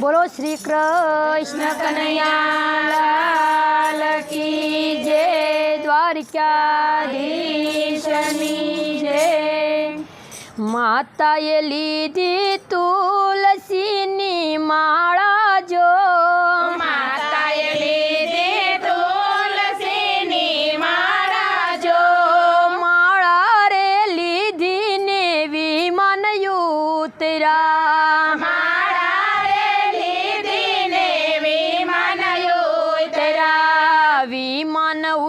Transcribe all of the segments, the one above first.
બોલો શ્રી કૃષ્ણ કનૈયાલાલ કી જય દ્વારકાધીશની જય. માતાએ લીધી તુલસીની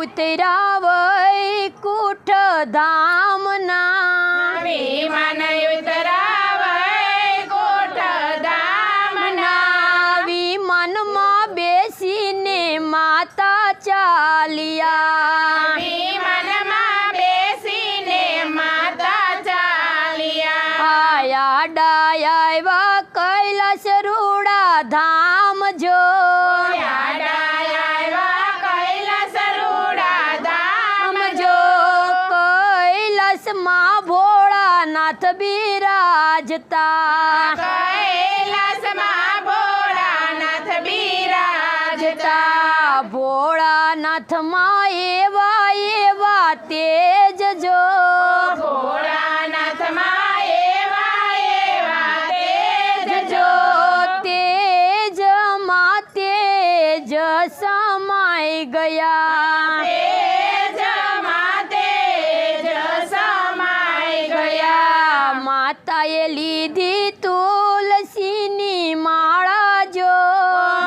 વિમાન ઉતરા વૈકુંઠ ધામના વિમાન ઉતરાવય કોટ ધામના વિમાનમાં બેસીને માતા ચાલ્યા. વિમાનમાં બેસીને માતા ચાલ્યા. આયા ડાયા કૈલાસ રૂડા ધામ ભોળાનાથ બિરાજતા. ભોળાનાથમાં એવા એવા તેજ જો. જો તેજમાં તેજ સમાઈ ગયા. માતાએ લીધી તુલસીની માળા જો.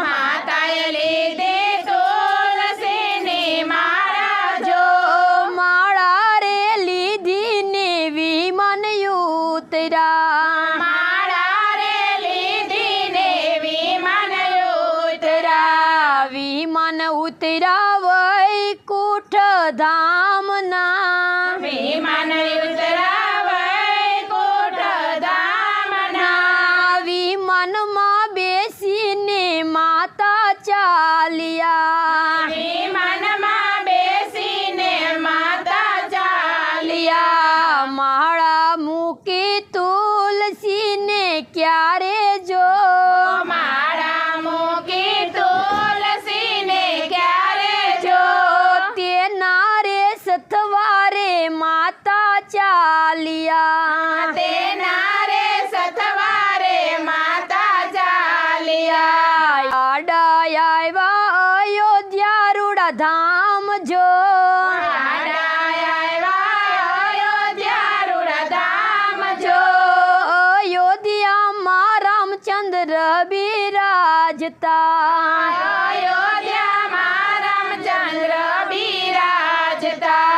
માતાએ લીધી તુલસીની માળા જો. માળા રે લીધી ને વિમન ઉતરા ધામ જો જો અયોધ્યામાં રામચંદ્ર બિરાજતા.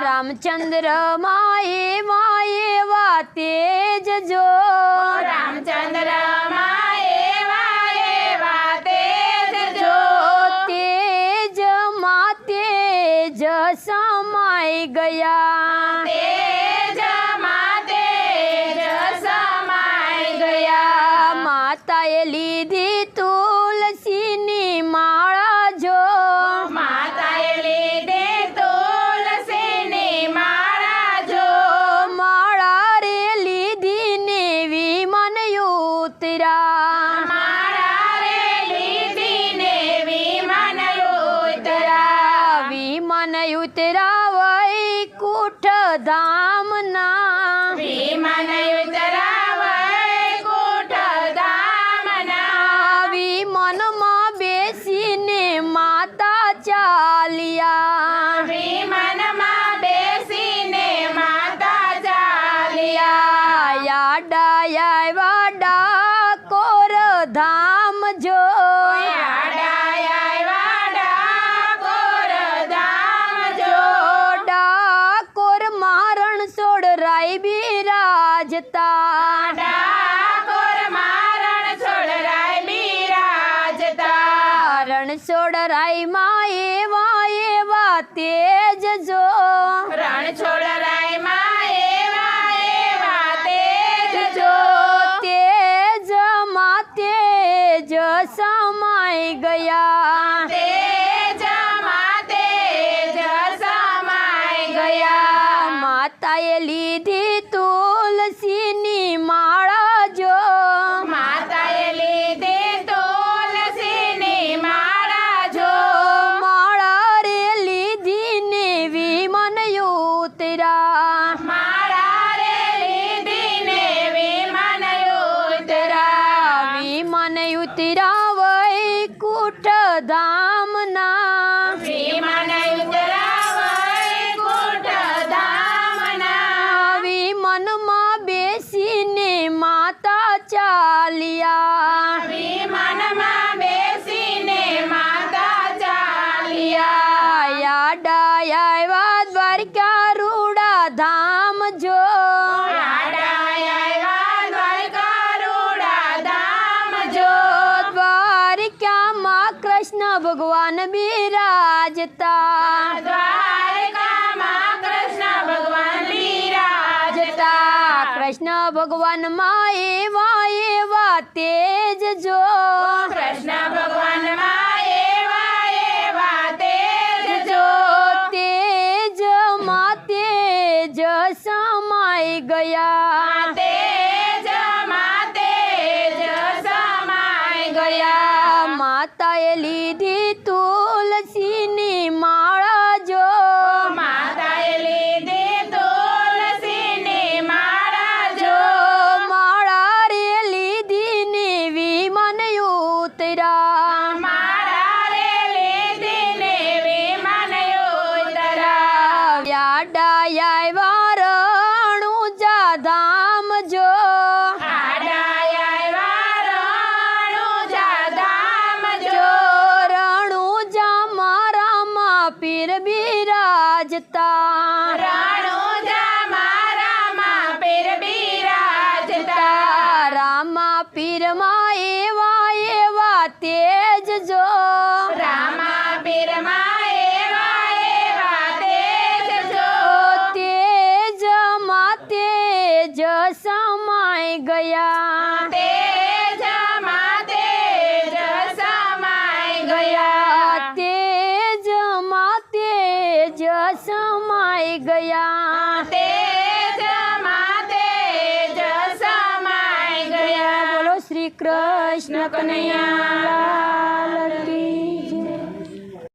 રામચંદ્રમાં તેજ સમાઈ ગયા તેજમાં તેજ સમાઈ ગયા માતાએ લીધી વિમાન કુઠ ધામના વિમાન ઉતરાવય કોટ ધામના વિમાનમાં બેસીને માતા ચાલ્યા. વિમાનમાં બેસીને માતા ચાલ્યા. યાડા આવ્યા કોર ધામ જો. બિરાજતા. રણ સોડ રાયમાં એવા એવા તેજ જો. જો તેજમાં તેજ સમાઈ ગયા. ગયા વિમાન કૃષ્ણ ભગવાન બિરાજતા જતા કૃષ્ણ ભગવાનમાં એવા એવા તેજ જો જો તેજમાં તેજ સમાઈ ગયા ગયા યાડા આવ્યા રણુજા ધામ જો રણું જા. મારા માં પીર બિરાજતા તેજ સમાઈ ગયા ગયા તેજમાં તેજ સમાઈ ગયા બોલો શ્રી કૃષ્ણ કનૈયા લાલ કી